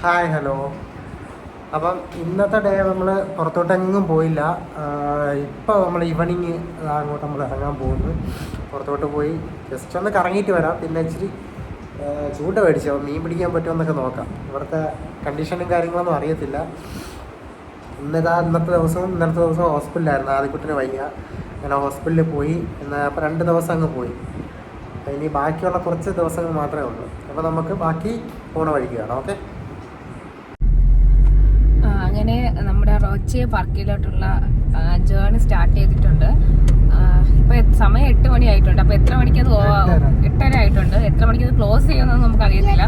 Hi hello അപ്പം ഇന്നത്തെ day നമ്മൾ പുറത്തോട്ടെങ്ങും പോയില്ല. ഇപ്പോൾ നമ്മൾ ഈവനിങ് അങ്ങോട്ട് നമ്മൾ ഇറങ്ങാൻ പോകുന്നു. പുറത്തോട്ട് പോയി ജസ്റ്റ് ഒന്ന് കറങ്ങിയിട്ട് വരാം. പിന്നെ ഇച്ചിരി ചൂട് മേടിച്ചു അപ്പം മീൻ പിടിക്കാൻ പറ്റുമെന്നൊക്കെ നോക്കാം. ഇവിടുത്തെ കണ്ടീഷനും കാര്യങ്ങളൊന്നും അറിയത്തില്ല. ഇന്നിതാ ഇന്നത്തെ ദിവസവും ഇന്നത്തെ ദിവസവും ഹോസ്പിറ്റലായിരുന്നു ആദ്യക്കുട്ടിന് വയ്യ. അങ്ങനെ ഹോസ്പിറ്റലിൽ പോയി. എന്നാൽ അപ്പോൾ രണ്ട് ദിവസം അങ്ങ് പോയി. ഇനി ബാക്കിയുള്ള കുറച്ച് ദിവസങ്ങൾ മാത്രമേ ഉള്ളൂ. അപ്പോൾ നമുക്ക് ബാക്കി പോണ വഴിക്ക് കാണാം. ഓക്കെ ആ, അങ്ങനെ റോച്ചെ പാർക്കിലോട്ടുള്ള ജേണി സ്റ്റാർട്ട് ചെയ്തിട്ടുണ്ട്. ആ, ഇപ്പൊ സമയം എട്ട് മണി ആയിട്ടുണ്ട്. അപ്പൊ എത്ര മണിക്ക് അത് എട്ടര. ആയിട്ടുണ്ട്. എത്ര മണിക്ക് അത് ക്ലോസ് ചെയ്യുമെന്ന് നമുക്ക് അറിയത്തില്ല.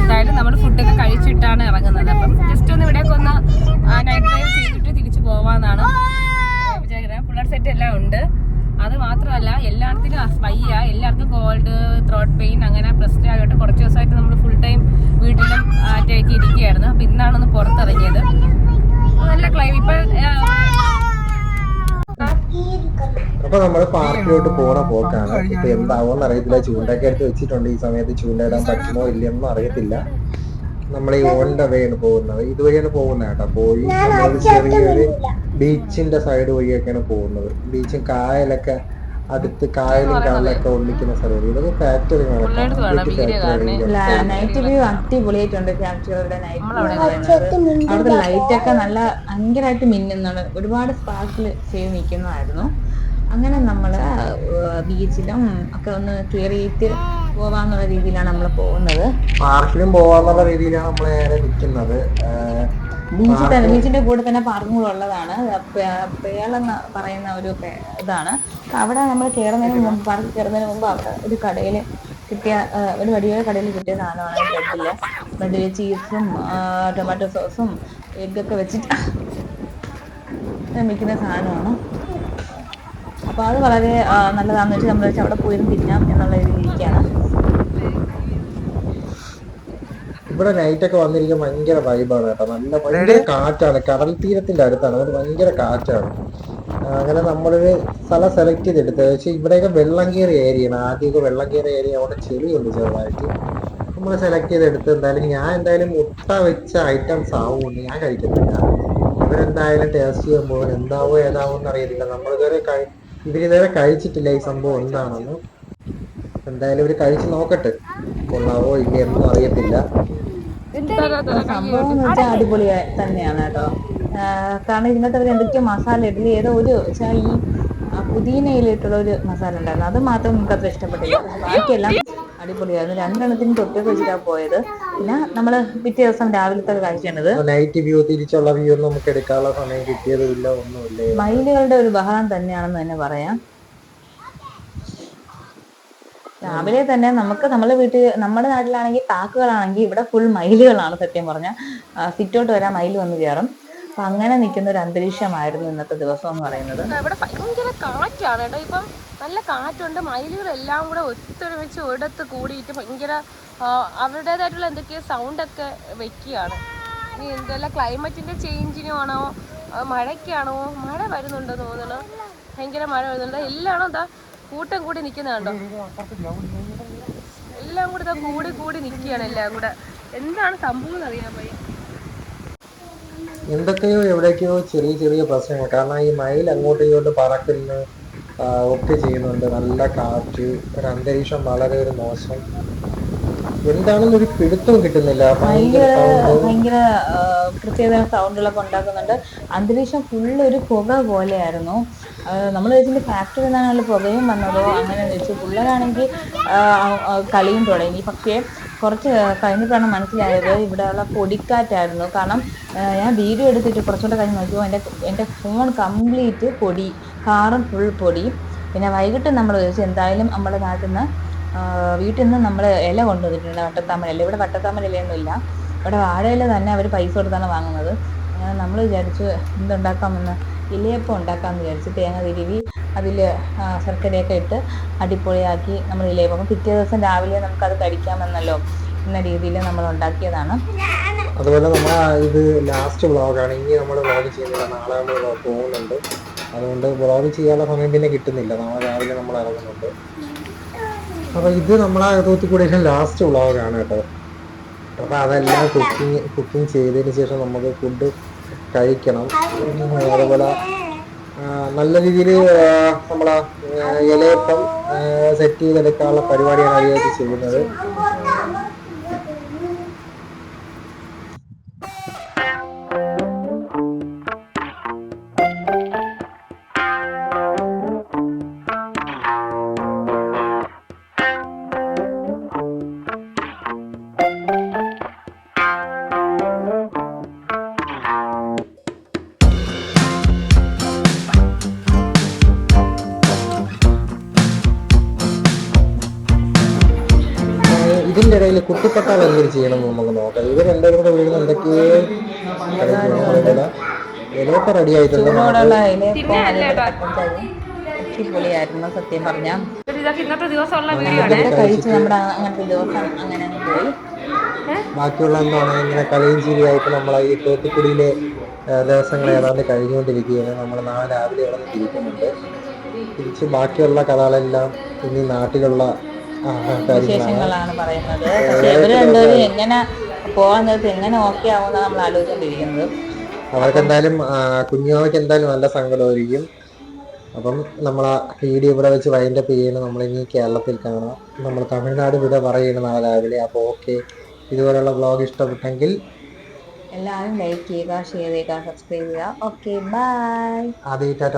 എന്തായാലും നമ്മൾ ഫുഡൊക്കെ കഴിച്ചിട്ടാണ് ഇറങ്ങുന്നത്. അപ്പം ജസ്റ്റ് ഒന്ന് ഇവിടെയൊക്കെ ഒന്ന് നൈറ്റ് ഡ്രൈവ് ചെയ്തിട്ട് തിരിച്ചു പോവാന്നാണ് വിചാരിക്കുന്നത്. പിള്ളേർ സെറ്റ് എല്ലാം ഉണ്ട്. അത് മാത്രമല്ല എല്ലായിടത്തിനും വയ്യ. എല്ലാവർക്കും കോൾഡ് ത്രോട്ട് പെയിൻ അങ്ങനെ പ്രശ്നമായിട്ട് കുറച്ച് ദിവസമായിട്ട് നമ്മൾ ഫുൾ ടൈം വീട്ടിലും ആറ്റാക്കി ഇരിക്കുകയായിരുന്നു. അപ്പൊ ഇന്നാണ് ഒന്ന് പുറത്തിറങ്ങിയത് നല്ല ക്ലൈം ഇപ്പൊ അപ്പൊ നമ്മൾ പാർക്കിലോട്ട് പോണ പോക്കാണ്. ഇപ്പൊ എന്താവോന്ന് അറിയത്തില്ല. ചൂണ്ടൊക്കെ എടുത്ത് വെച്ചിട്ടുണ്ട്. ഈ സമയത്ത് ചൂണ്ട ഇടാൻ പറ്റുമോ ഇല്ലയെന്നും അറിയത്തില്ല. നമ്മൾ ഈ ഓൺ ദ വേയാണ് പോകുന്നത്. ഇതുവഴിയാണ് പോകുന്നത് കേട്ടോ. പോയി നമ്മൾ ചെറിയൊരു ബീച്ചിന്റെ സൈഡ് വഴിയൊക്കെയാണ് പോകുന്നത്. ബീച്ചും കായലൊക്കെ അടുത്ത് കായലും കടലൊക്കെ ഒന്നിക്കുന്ന സ്ഥലം ഇതൊക്കെ ഫാക്ടറികളാണ് കാണണേ. നൈറ്റ് വ്യൂ അടിപൊളിയായിട്ടുണ്ട് നൈറ്റ് അവിടുത്തെ ലൈറ്റ് ഒക്കെ നല്ല ഭയങ്കരമായിട്ട് മിന്നുന്നുണ്ട്. ഒരുപാട് സ്പാർക്കിൽ ചെയ്ത് നിൽക്കുന്നതായിരുന്നു. അങ്ങനെ നമ്മൾ ബീച്ചിലും ഒക്കെ ഒന്ന് ക്ലിയർ ചെയ്തിട്ട് പോവാന്നുള്ള രീതിയിലാണ് നമ്മൾ പോകുന്നത്. പാർക്കിലും പോവാന്നുള്ള രീതിയിലാണ് നമ്മൾ നേരെ നിൽക്കുന്നത് ബീച്ചിൽ തന്നെ ബീച്ചിന്റെ കൂടെ തന്നെ പാർക്കും ഉള്ളതാണ്. പേളെന്ന് പറയുന്ന ഒരു ഇതാണ്. അവിടെ നമ്മൾ കയറുന്നതിന് മുമ്പ് പാർക്ക് കയറുന്നതിന് മുമ്പ് അവിടെ ഒരു കടയിൽ കിട്ടിയ ഒരു വലിയ കടയിൽ കിട്ടിയ സാധനമാണ് ബ്രെഡിൽ ബ്രെഡിൽ ചീസും ടൊമാറ്റോ സോസും എഗ്ഗൊക്കെ വെച്ചിട്ട് നിർമ്മിക്കുന്ന സാധനമാണ്. അപ്പോൾ അത് വളരെ നല്ലതാണെന്ന് വെച്ചാൽ നമ്മൾ വെച്ചാൽ അവിടെ പോയിരുന്നു തിന്നാം എന്നുള്ള രീതിക്കാണ്. ഇവിടെ നൈറ്റ് ഒക്കെ വന്നിരിക്കാൻ ഭയങ്കര വൈബാണ് കേട്ടോ. നല്ല ഭയങ്കര കാറ്റാണ്. കടൽ തീരത്തിന്റെ അടുത്താണ്. അതുകൊണ്ട് ഭയങ്കര കാറ്റാണ്. അങ്ങനെ നമ്മളൊരു സ്ഥലം സെലക്ട് ചെയ്തെടുത്തത് പക്ഷേ ഇവിടെയൊക്കെ വെള്ളം കയറിയ ഏരിയയാണ് ആദ്യമൊക്കെ വെള്ളം കയറിയ ഏരിയ അവിടെ ചെളിയുണ്ട് ചെറുതായിട്ട്. നമ്മൾ സെലക്ട് ചെയ്തെടുത്ത് എന്തായാലും ഞാൻ എന്തായാലും മുട്ട വെച്ച ഐറ്റംസ് ആവുമെന്ന് ഞാൻ കഴിക്കത്തില്ല. ഇവരെന്തായാലും ടേസ്റ്റ് ചെയ്യുമ്പോൾ എന്താവോ ഏതാവോ എന്ന് അറിയത്തില്ല നമ്മളിതുവരെ കഴി ഇവരിതുവരെ കഴിച്ചിട്ടില്ല ഈ സംഭവം എന്താണെന്ന്. എന്തായാലും ഇവർ കഴിച്ചു നോക്കട്ടെ. കൊള്ളാവോ ഇല്ലയെന്നും അറിയത്തില്ല. സംഭവം എന്ന് വെച്ചാൽ അടിപൊളി തന്നെയാണ് കേട്ടോ. കാരണം ഇതിനകത്ത് അവർ എന്തൊക്കെയോ മസാല ഇഡ്ഡലി ഏതോ ഒരു ഈ പുതിയനയിലിട്ടുള്ള പുതിനയിലിട്ടുള്ള ഒരു മസാല ഉണ്ടായിരുന്നു. അത് മാത്രം നമുക്ക് അത്ര ഇഷ്ടപ്പെട്ടില്ല. ബാക്കിയെല്ലാം അടിപൊളിയായിരുന്നു. രണ്ടെണ്ണത്തിന് തൊട്ട് വെച്ചിട്ടാണ് പോയത്. പിന്നെ നമ്മൾ പിറ്റേ ദിവസം രാവിലത്തെ കഴിക്കണത് നൈറ്റ് വ്യൂ തിരിച്ചുള്ള വ്യൂ ഒന്നും നമുക്ക് എടുക്കാനുള്ള സമയം കിട്ടിയതുമില്ല ഒന്നുമില്ല. മയിലുകളുടെ ഒരു ബഹളം തന്നെയാണെന്ന് തന്നെ പറയാം. രാവിലെ തന്നെ നമുക്ക് നമ്മുടെ വീട്ടിൽ നമ്മുടെ നാട്ടിലാണെങ്കിൽ കാക്കകളാണെങ്കിൽ ഇവിടെ ഫുൾ മയിലുകളാണ് സത്യം പറഞ്ഞാൽ സിറ്റോട്ട് വരാൻ മയിൽ വന്ന് കയറും. അങ്ങനെ നിൽക്കുന്ന ഒരു അന്തരീക്ഷമായിരുന്നു ഇന്നത്തെ ദിവസം എന്ന് പറയുന്നത് ഇവിടെ ഭയങ്കര കാറ്റാണ് കേട്ടോ. ഇപ്പം നല്ല കാറ്റുണ്ട്. മയിലുകളെല്ലാം കൂടെ ഒത്തൊരുമിച്ച് ഒരിടത്ത് കൂടിയിട്ട് ഭയങ്കര അവരുടേതായിട്ടുള്ള എന്തൊക്കെയോ സൗണ്ടൊക്കെ വെക്കുകയാണ്. ഇനി എന്തെല്ലാം ക്ലൈമറ്റിന്റെ ചേഞ്ചിനാണോ മഴയ്ക്കാണോ മഴ വരുന്നുണ്ടോ തോന്നുന്നു ഭയങ്കര മഴ വരുന്നുണ്ട്. എല്ലാണോ എന്താ കൂട്ടം കൂടി നിൽക്കുന്നതാണ്ടോ എല്ലാം കൂടി കൂടി കൂടി നിൽക്കുകയാണ് എല്ലാം കൂടെ. എന്താണ് സംഭവം എന്ന് അറിയാൻ വയ്യ. എന്തൊക്കെയോ എവിടേക്കോ ചെറിയ ചെറിയ പ്രശ്നങ്ങൾ. കാരണം ഈ മയിൽ അങ്ങോട്ടും ഇങ്ങോട്ടും പറക്കുന്ന ഒക്കെ ചെയ്യുന്നുണ്ട്. നല്ല കാറ്റ് ഒരു അന്തരീക്ഷം വളരെ ഒരു മോശം. എന്താണെന്ന് ഒരു പിടുത്തം കിട്ടുന്നില്ല. ഭയങ്കര ഭയങ്കര sound. ഭയങ്കര ആ, പ്രത്യേക സൗണ്ടുകളൊക്കെ ഉണ്ടാക്കുന്നുണ്ട്. അന്തരീക്ഷം ഫുള്ള് ഒരു പുക പോലെയായിരുന്നു. നമ്മൾ വെച്ചിട്ട് ഫാക്ടറി നിന്നാണല്ലോ പുകയും വന്നതോ അങ്ങനെ ചോദിച്ചു പിള്ളേരാണെങ്കിൽ ആ, കളിയും തുടങ്ങി. പക്ഷേ കുറച്ച് കഴിഞ്ഞപ്പോഴാണ് മനസ്സിലായത് ഇവിടെയുള്ള പൊടിക്കാറ്റായിരുന്നു. കാരണം ഞാൻ വീഡിയോ എടുത്തിട്ട് കുറച്ചുകൂടെ കഴിഞ്ഞ് നോക്കിയപ്പോൾ എന്റെ എന്റെ ഫോൺ കംപ്ലീറ്റ് പൊടി കാറും ഫുൾ പൊടി. പിന്നെ വൈകിട്ട് നമ്മൾ ചോദിച്ചു എന്തായാലും നമ്മുടെ നാട്ടിൽ നിന്ന് വീട്ടിൽ നിന്ന് നമ്മൾ ഇല കൊണ്ടുവന്നിട്ടുണ്ട് വട്ടത്താമര ഇല ഇവിടെ വട്ടത്താമര ഇലയൊന്നും ഇല്ല ഇവിടെ വാഴയില തന്നെ അവർ പൈസ കൊടുത്താണ് വാങ്ങുന്നത്. അങ്ങനെ നമ്മൾ വിചാരിച്ചു എന്തുണ്ടാക്കാമെന്ന് ഇലയപ്പം ഉണ്ടാക്കാമെന്ന് വിചാരിച്ചു തേങ്ങ തിരുവി അതിൽ ശർക്കരയൊക്കെ ഇട്ട് അടിപൊളിയാക്കി നമ്മൾ അപ്പം പിറ്റേ ദിവസം രാവിലെ നമുക്കത് കഴിക്കാമെന്നല്ലോ എന്ന രീതിയിൽ നമ്മൾ ഉണ്ടാക്കിയതാണ്. അതുപോലെ നമ്മൾ ഇത് ലാസ്റ്റ് വ്ളോഗാണ്. ഇനി നമ്മൾ വ്ളോഗ് ചെയ്യുന്നില്ല. നാളെ നമ്മൾ പോകുന്നുണ്ട്. അതുകൊണ്ട് വ്ളോഗ് ചെയ്യാനുള്ള സമയം പിന്നെ കിട്ടുന്നില്ല. നാളെ രാവിലെ നമ്മൾ ഇറങ്ങുന്നുണ്ട്. അപ്പൊ ഇത് നമ്മളെ തൂത്തുക്കുടിയിലെ ലാസ്റ്റ് വ്ളോഗാണ് കേട്ടോ. അപ്പോൾ അതെല്ലാം കുക്കിംഗ് കുക്കിംഗ് ചെയ്തതിന് ശേഷം നമുക്ക് ഫുഡ് കഴിക്കണം. അതുപോലെ നല്ല രീതിയിൽ നമ്മളെ ഇലയപ്പം സെറ്റ് ചെയ്തെടുക്കാനുള്ള പരിപാടിയാണ് അതിനകത്ത് ചെയ്യുന്നത്. ഇതിന്റെ ഇടയിൽ കുട്ടിപ്പട്ടാൾ എന്തൊരു ചെയ്യണം എന്ന് നമുക്ക് നോക്കാം. ഇവർ രണ്ടുപേരും കൂടെ വീഴുന്ന എന്തൊക്കെയോ ഇലയൊക്കെ റെഡി ആയിട്ടുണ്ട്. അടിപൊളിയായിരുന്നു സത്യം പറഞ്ഞാൽ ഒരു ഇതൊക്കെ ഇന്നത്തെ ദിവസമുള്ള വീഡിയോ ആണ്. കഴിച്ച് നമ്മുടെ അങ്ങനത്തെ ദിവസം അങ്ങനെ പോയി. ബാക്കിയുള്ള എന്താണ്? ഇങ്ങനെ കളിയും ചിരിയായിട്ട് നമ്മളെ ഈ തോത്തുക്കുടിയിലെ ദിവസങ്ങൾ ഏതാണ്ട് കഴിഞ്ഞുകൊണ്ടിരിക്കുകയാണ്. നമ്മൾ നാളെ രാവിലെ ഇവിടെ നിന്ന് തിരിക്കുന്നുണ്ട് തിരിച്ച് ബാക്കിയുള്ള കഥകളെല്ലാം ഇനി നാട്ടിലുള്ള വിശേഷങ്ങളാണ് പറയുന്നത്. പക്ഷെ ഇവർ രണ്ടുപേരും എങ്ങനെ പോകാൻ നേരത്ത് എങ്ങനെ ഓക്കെ ആവുന്ന നമ്മൾ ആലോചിച്ചുകൊണ്ടിരിക്കുന്നത് അവർക്ക് എന്തായാലും കുഞ്ഞുമാവയ്ക്ക് എന്തായാലും നല്ല സങ്കടമായിരിക്കും. അപ്പം നമ്മൾ ആ വീഡിയോ ഇവിടെ വെച്ച് വൈൻഡപ്പ് ചെയ്യണം നമ്മളിനി കേരളത്തിൽ കാണാം. നമ്മൾ തമിഴ്നാട് ഇവിടെ പറയണം നാളെ രാവിലെ. അപ്പോൾ ഓക്കെ. ഇതുപോലുള്ള ബ്ലോഗ് ഇഷ്ടപ്പെട്ടെങ്കിൽ എല്ലാവരും ലൈക്ക് ചെയ്യുക ഷെയർ ചെയ്യുക സബ്സ്ക്രൈബ് ചെയ്യുക. ഓക്കെ ബൈ ആദ്യമായിട്ടാണ്